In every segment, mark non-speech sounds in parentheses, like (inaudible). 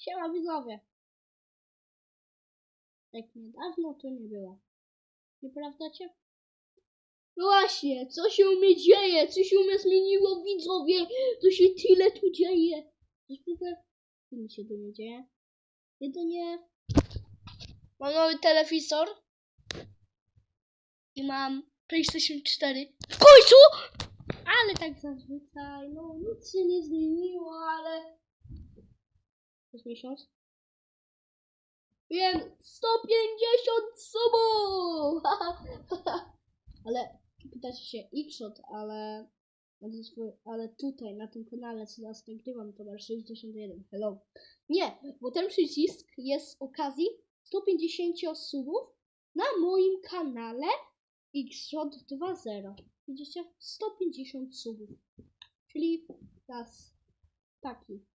Siema widzowie. Jak niedawno to nie było. Nieprawdacie? No właśnie, co się u mnie dzieje? Co się u mnie zmieniło widzowie? Co się tyle tu dzieje? Co mi się tu nie dzieje? Jedynie mam nowy telewizor i mam PlayStation 4. W końcu! Ale tak zazwyczaj, no nic się nie zmieniło, ale... Jest miesiąc? Wiem, 150 subów! (laughs) ale pytacie się Xshot, ale... Ale tutaj, na tym kanale, co teraz nagrywam, to ma 61. Hello. Nie, bo ten przycisk jest z okazji 150 subów na moim kanale Xshot 2.0. Widzicie? 150 subów. Czyli raz taki.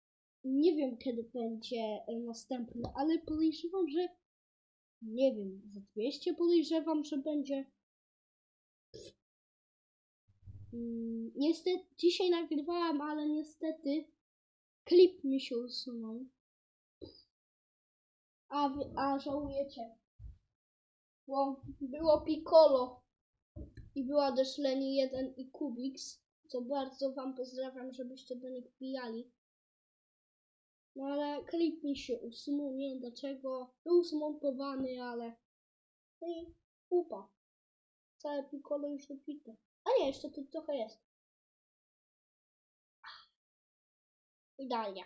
Nie wiem kiedy będzie e, następny, ale podejrzewam, że nie wiem, za 200 podejrzewam, że będzie. Mm, Niestety, dzisiaj nagrywałam, ale niestety klip mi się usunął. A, a żałujecie. Bo było Piccolo i była też Leni 1 i Kubix, co bardzo wam pozdrawiam, żebyście do nich wbijali. No ale klip mi się usunął, nie wiem dlaczego. Był zmontowany, ale... No i upa. Całe Piccolo już upite. A nie, jeszcze tu trochę jest. Idealnie.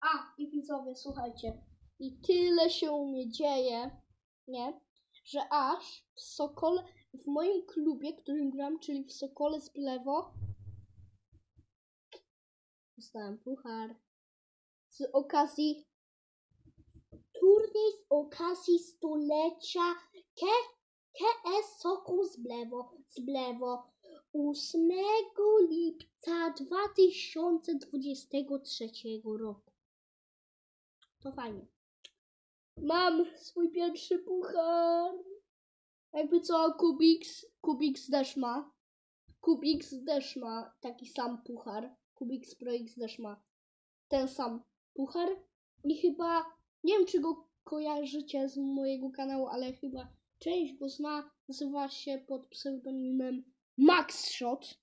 A, i widzowie, słuchajcie. I tyle się u mnie dzieje, nie? Że aż w Sokole, w moim klubie, którym gram, czyli w Sokole z Plewo, dostałem puchar. Z okazji turniej z okazji stulecia K KS Sokół z Blewo, z Blewo 8 lipca 2023 roku. To fajnie. Mam swój pierwszy puchar. Jakby co, Kubix, Kubix też ma. Kubix też ma taki sam puchar. Kubix Pro też ma ten sam puchar. I chyba, nie wiem czy go kojarzycie z mojego kanału, ale chyba część go zna. Nazywa się pod pseudonimem Maxshot.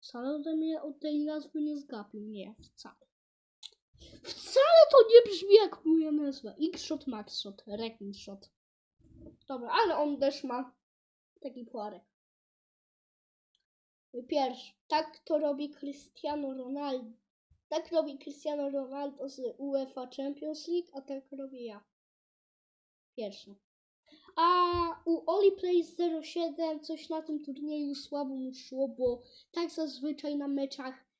Wcale ode mnie od tej nazwy nie zgapił. Nie, wcale. Wcale to nie brzmi jak moja nazwa. X-Shot, Max-Shot, Shot. Dobra, ale on też ma taki puarek. Pierwszy. Tak to robi Cristiano Ronaldo. Tak robi Cristiano Ronaldo z UEFA Champions League, a tak robię ja. Pierwszy. A u Oli Play 07 coś na tym turnieju słabo mu szło, bo tak zazwyczaj na meczach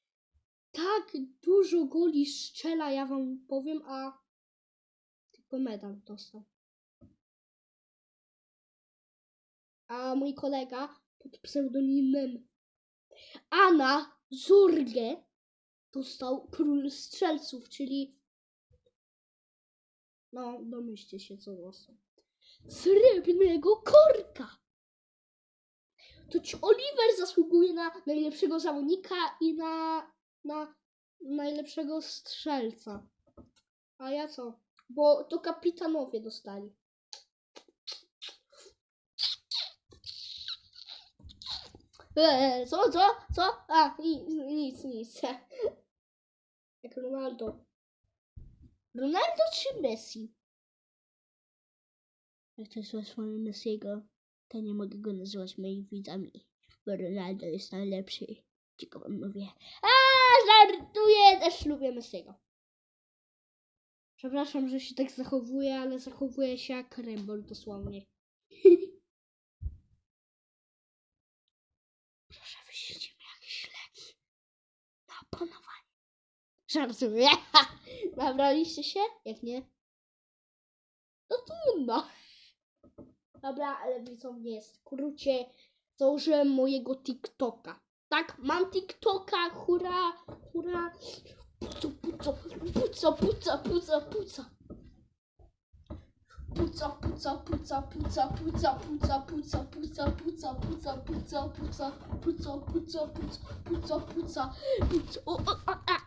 tak dużo goli strzela, ja wam powiem, a tylko medal dostał. A mój kolega pod pseudonimem Anna Zurge dostał król strzelców, czyli no domyślcie się co dostał. Srebrnego korka! To ci Oliver zasługuje na najlepszego zawodnika i na na najlepszego strzelca. A ja co? Bo to kapitanowie dostali. Eee, co, co, co? A, nic, nic, nic. (laughs) Jak Ronaldo. Ronaldo czy Messi? Jak to jest swoje Messiego, to nie mogę go nazywać moimi widzami, bo Ronaldo jest najlepszy. Tylko wam mówię. A, żartuję, też lubię Messiego. Przepraszam, że się tak zachowuję, ale zachowuję się jak Rembol dosłownie. Żartuję. Nabraliście się? Jak nie? To trudno. Dobra, ale widzą mnie w skrócie. Założyłem mojego TikToka. Tak, mam TikToka, hura, hura. Puco, puco, puco, puco, puco, puco. puca, puca, puca, puca, puca, puca, puca, puca, puca, puca, puca, puca, puca, puca, puca, puca, puca, puca, o, o, a, a,